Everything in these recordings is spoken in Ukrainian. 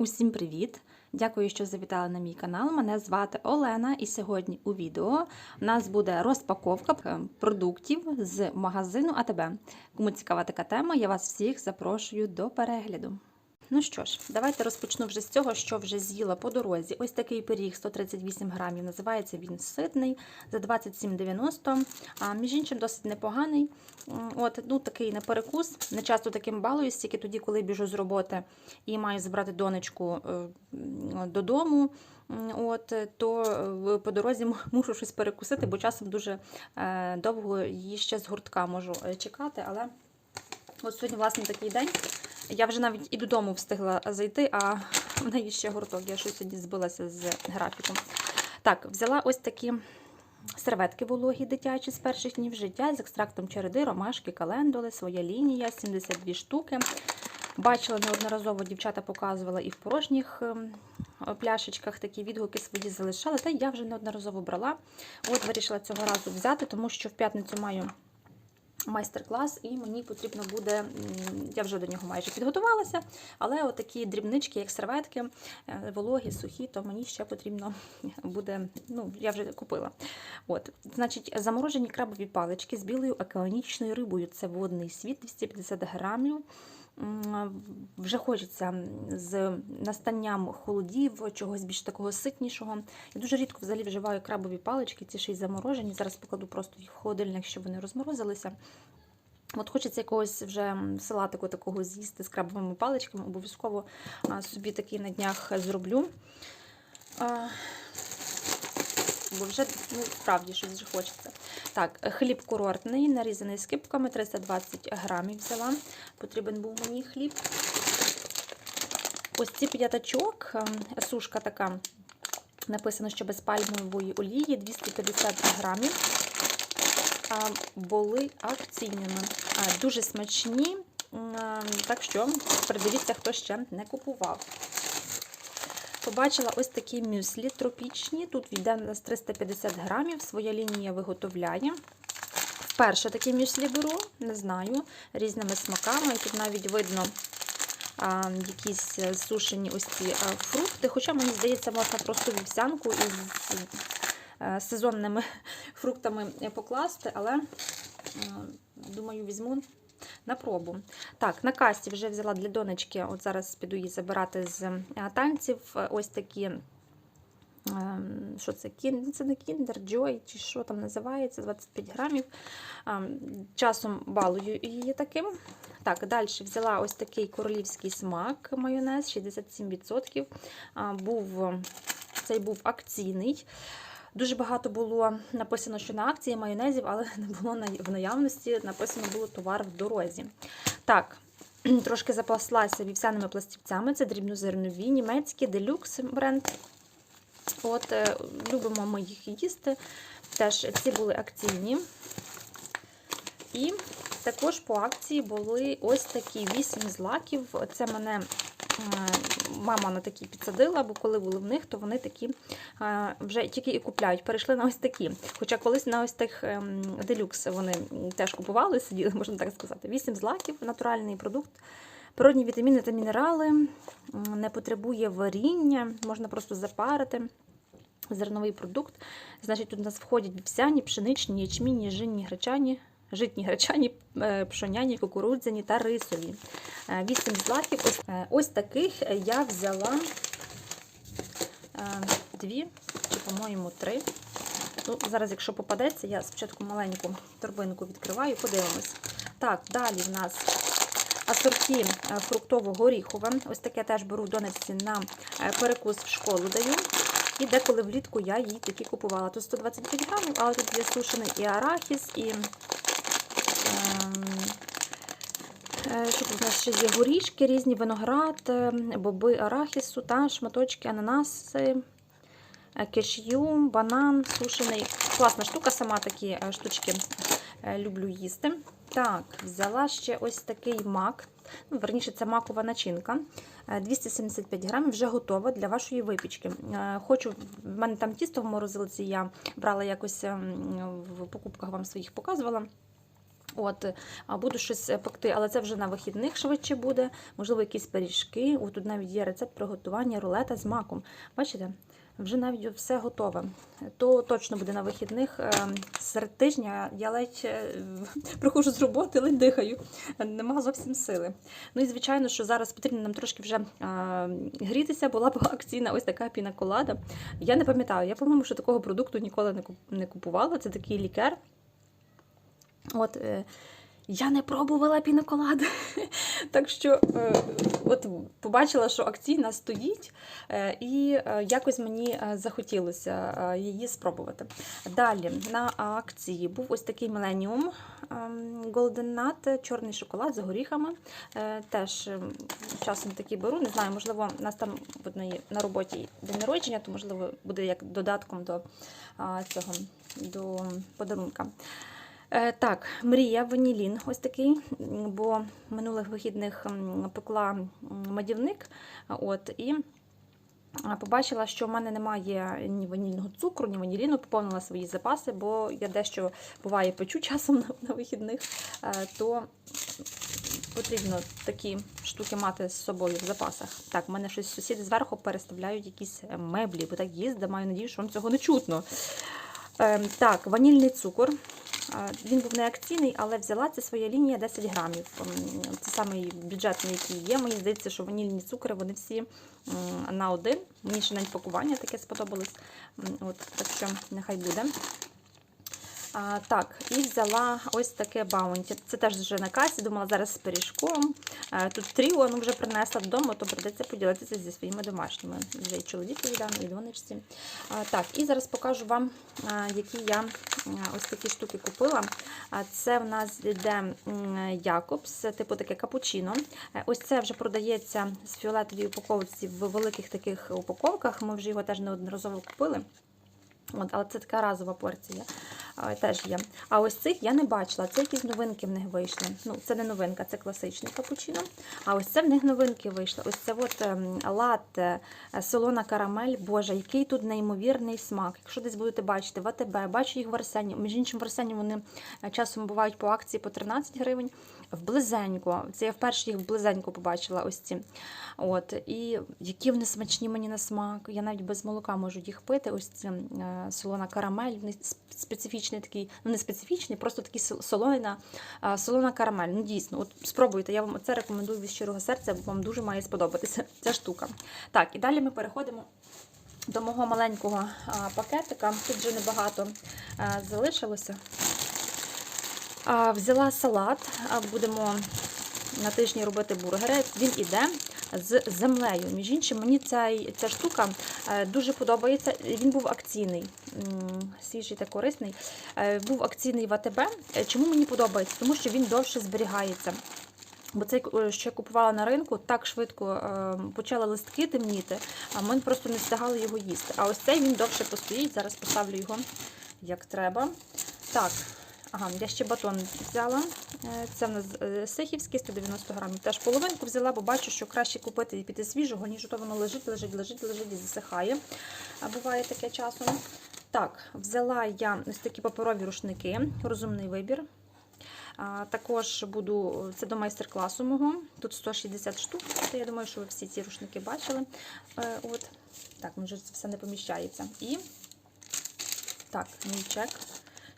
Усім привіт! Дякую, що завітали на мій канал. Мене звати Олена, і сьогодні у відео у нас буде розпаковка продуктів з магазину АТБ. Кому цікава така тема, я вас всіх запрошую до перегляду. Ну що ж, давайте розпочну вже з цього, що вже з'їла по дорозі. Ось такий пиріг 138 грамів. Називається він ситний за 27,90. А між іншим досить непоганий. От, ну такий на перекус. Не часто таким балуюсь, тільки тоді, коли біжу з роботи і маю забрати донечку е, додому. От, то е, по дорозі мушу щось перекусити, бо часом дуже е, довго її ще з гуртка можу чекати. Але от сьогодні, власне, такий день. Я вже навіть і додому встигла зайти, а в неї ще гурток. Я щось сьогодні збилася з графіком. Так, взяла ось такі серветки вологі дитячі з перших днів життя з екстрактом череди, ромашки, календули, своя лінія, 72 штуки. Бачила неодноразово, дівчата показувала і в порожніх ем, пляшечках такі відгуки свої залишали. Та я вже неодноразово брала. От вирішила цього разу взяти, тому що в п'ятницю маю майстер-клас, і мені потрібно буде, я вже до нього майже підготувалася, але отакі дрібнички, як серветки, е, вологі, сухі, то мені ще потрібно буде, ну, я вже купила. От, значить, заморожені крабові палички з білою океанічною рибою. Це водний світ, 250 грамів. Вже хочеться з настанням холодів, чогось більш такого ситнішого. Я дуже рідко взагалі вживаю крабові палички, ці ще й заморожені. Зараз покладу просто їх в холодильник, щоб вони розморозилися. От хочеться якогось вже салатику такого з'їсти з крабовими паличками. Обов'язково собі такий на днях зроблю. Бо вже ну, справді щось вже хочеться. Так, хліб курортний, нарізаний скипками, 320 грамів взяла. Потрібен був мені хліб. Ось ці п'ятачок, ем, сушка така, написано, що без пальмової олії, 250 грамів. Були акційними. Дуже смачні. Так що придивіться, хто ще не купував. Побачила ось такі мюслі тропічні. Тут йде у нас 350 грамів, своя лінія виготовляє. Вперше такі мюслі беру, не знаю, різними смаками. І тут навіть видно а, якісь е, сушені ось ці а, фрукти. Хоча, мені здається, можна просто вівсянку із е, сезонними фруктами покласти, але е, думаю, візьму на пробу. Так, на касті вже взяла для донечки. От зараз піду її забирати з е, танців. Ось такі. ем, Що це? Це не Kinder Joy, чи що там називається, 25 грамів. Ем, Часом балую її таким. Так, далі взяла ось такий королівський смак майонез, 67%. Був, е, цей був акційний. Дуже багато було написано, що на акції майонезів, але не було в наявності. Написано було товар в дорозі. Так, трошки запаслася вівсяними пластівцями. Це дрібнозернові, німецькі, делюкс бренд. От, е, любимо ми їх їсти. Теж ці були акційні. І також по акції були ось такі 8 злаків. Це мене мама на такі підсадила, бо коли були в них, то вони такі вже тільки і купляють. Перейшли на ось такі. Хоча колись на ось тих ем, делюкс вони теж купували, сиділи, можна так сказати. 8 злаків, натуральний продукт. Природні вітаміни та мінерали, не потребує варіння, можна просто запарити. Зерновий продукт. Значить, тут у нас входять вівсяні, пшеничні, ячмінні, жинні, гречані, житні гречані, е, пшоняні, кукурудзяні та рисові. Е, Вісім злаків. Ось, е, ось таких я взяла дві, чи, по-моєму, три. Ну, зараз, якщо попадеться, я спочатку маленьку торбинку відкриваю, подивимось. Так, далі в нас асорті фруктово-горіхове. Ось таке теж беру донечці на перекус в школу даю. І деколи влітку я її такі купувала. Тут 125 грамів, але тут є сушений і арахіс, і що тут у нас ще є горішки, різні виноград, е, боби арахісу та шматочки ананаси, е, кешю, банан сушений. Класна штука, сама такі е, штучки е, люблю їсти. Так, взяла ще ось такий мак. Ну, верніше, це макова начинка. Е, 275 грамів вже готова для вашої випічки. Е, Хочу, в мене там тісто в морозилці, я брала якось ем, в покупках вам своїх показувала. От, буду щось е, пекти, але це вже на вихідних швидше буде. Можливо, якісь пиріжки. От тут навіть є рецепт приготування рулета з маком. Бачите? Вже навіть все готове. То точно буде на вихідних. Е, Серед тижня я ледь е, приходжу з роботи, ледь дихаю. Нема зовсім сили. Ну і звичайно, що зараз потрібно нам трошки вже грітися. Була б акційна ось така пінаколада. Я не пам'ятаю, я, по-моєму, що такого продукту ніколи не купувала. Це такий лікер. От, е, я не пробувала піноколади. так що е, от побачила, що акційна стоїть, е, і якось мені захотілося її спробувати. Далі на акції був ось такий Millennium ем, Golden Nut, чорний шоколад з горіхами. Теж часом такий беру. Не знаю, можливо, у нас там одної на роботі день народження, то можливо буде як додатком до цього до подарунка. Е, Так, мрія ванілін ось такий, бо минулих вихідних пекла м, медівник. От, і побачила, що в мене немає ні ванільного цукру, ні ваніліну, поповнила свої запаси, бо я дещо буває печу часом на, вихідних, е, то потрібно такі штуки мати з собою в запасах. Так, в мене щось сусіди зверху переставляють якісь е, меблі, бо так їздить, маю надію, що вам цього не чутно. Ем, Так, ванільний цукор. Він був не але взяла це своя лінія 10 грамів. Це самий бюджетний, який є. Мені здається, що ванільні цукри вони всі на один. Мені ще навіть пакування таке сподобалось. От, так що нехай буде. А, так, і взяла ось таке баунті. Це теж вже на касі, думала зараз з пиріжком. А, тут тріо ну, вже принесла вдома, то придеться поділитися зі своїми домашніми. Вже і чоловіку віддам, і донечці. А, так, і зараз покажу вам, які я ось такі штуки купила. А, це в нас йде Якобс, типу таке капучино. Е, Ось це вже продається з фіолетовій упаковці в великих таких упаковках. Ми вже його теж неодноразово купили. От, але це така разова порція. Теж є. А ось цих я не бачила. Це якісь новинки в них вийшли. Ну, це не новинка, це класичний капучино. А ось це в них новинки вийшли. Ось це от ем, латте, е, солона карамель. Боже, який тут неймовірний смак. Якщо десь будете бачити в АТБ, бачу їх в Арсені. Між іншим, в Арсені вони е, часом бувають по акції по 13 гривень. В близенько. Це я вперше їх близенько побачила. Ось ці. От. І які вони смачні мені на смак. Я навіть без молока можу їх пити. Ось ці е, солона карамель. Специфічний такий, ну не специфічний, просто такий солона, е, солона карамель. Ну дійсно, от спробуйте. Я вам це рекомендую від щирого серця, бо вам дуже має сподобатися ця штука. Так, і далі ми переходимо. До мого маленького пакетика. Тут вже небагато а, залишилося. Взяла салат, будемо на тижні робити бургери. Він іде з землею. Між іншим, мені ця, ця штука е, дуже подобається. Він був акційний, свіжий та корисний. Е, Був акційний в АТБ. Е, Чому мені подобається? Тому що він довше зберігається. Бо цей, е, що я купувала на ринку, так швидко почали листки темніти, а ми просто не встигали його їсти. А ось цей він довше постоїть. Зараз поставлю його як треба. Так, ага, я ще батон взяла. Е, Це в нас е, сихівський, 190 грамів. Теж половинку взяла, бо бачу, що краще купити і піти свіжого, ніж то воно лежить, лежить, лежить, лежить і засихає. Буває таке часом. Так, взяла я ось такі паперові рушники, розумний вибір. Також буду, це до майстер-класу мого. Тут 160 штук. То я думаю, що ви всі ці рушники бачили. Е, От. Так, може це все не поміщається. І так, мій чек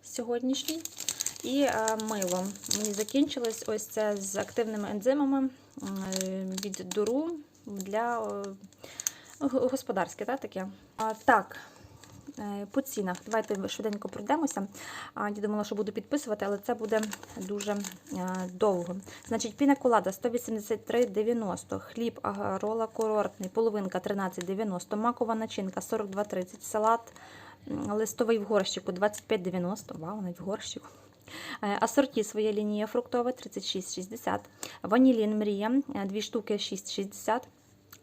сьогоднішній. І е, мило. Мені закінчилось ось це з активними ензимами від дуру для господарське, так, таке. Так, По цінах. Давайте швиденько пройдемося. Я думала, що буду підписувати, але це буде дуже е, довго. Значить, піна колада 183,90, хліб агарола курортний, половинка 13,90, макова начинка 42,30, салат листовий в горщику 25,90. Вау, навіть в горщику. Е, Асорті своя лінія фруктова 36,60. Ванілін мрія 2 штуки 6,60.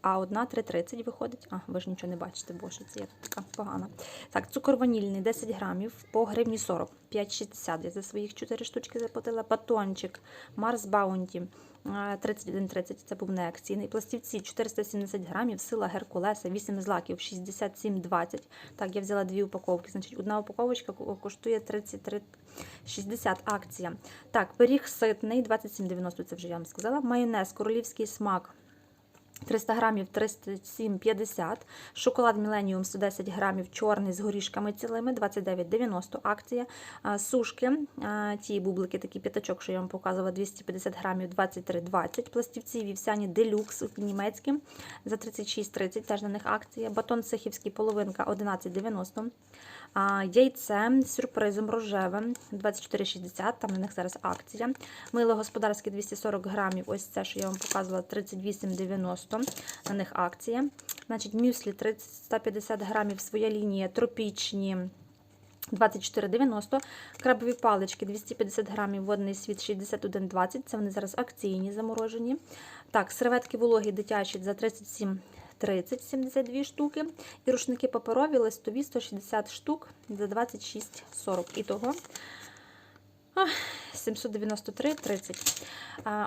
А одна 3,30 виходить. А, ви ж нічого не бачите, боже, це я тут така погана. Так, цукор ванільний 10 грамів по гривні 40, 5,60. Я за своїх 4 штучки заплатила. Батончик Марс Баунті 31,30, це був неакційний. Пластівці 470 грамів, сила Геркулеса, 8 злаків, 67,20. Так, я взяла дві упаковки. Значить, одна упаковочка ко- коштує 33,60 акція. Так, пиріг ситний, 27,90, це вже я вам сказала. Майонез, королівський смак. 300 грамів 37,50, шоколад Millennium 110 грамів, чорний з горішками цілими, 29,90 акція. Сушки, ті бублики, такі п'ятачок, що я вам показувала, 250 грамів, 23,20. Пластівці вівсяні делюкс німецькі за 36,30, теж на них акція. Батон сихівський половинка 11,90. Яйце з сюрпризом рожевим 24,60, там на них зараз акція. Мило господарське 240 грамів, ось це, що я вам показувала, 38,90, на них акція. Значить, мюслі 30, 150 грамів, своя лінія, тропічні. 24,90. Крабові палички 250 грамів, водний світ 61,20. Це вони зараз акційні заморожені. Так, серветки вологі дитячі за 37,30, 72 штуки. І рушники паперові листові 160 штук за 26,40. Ітого 793,30.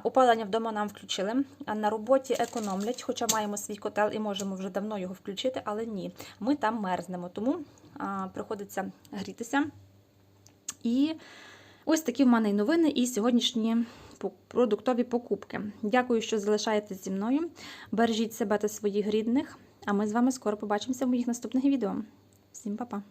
Опалення вдома нам включили. На роботі економлять, хоча маємо свій котел і можемо вже давно його включити, але ні, ми там мерзнемо, тому приходиться грітися. І ось такі в мене й новини і сьогоднішні продуктові покупки. Дякую, що залишаєтесь зі мною. Бережіть себе та своїх рідних. А ми з вами скоро побачимося в моїх наступних відео. Всім па-па!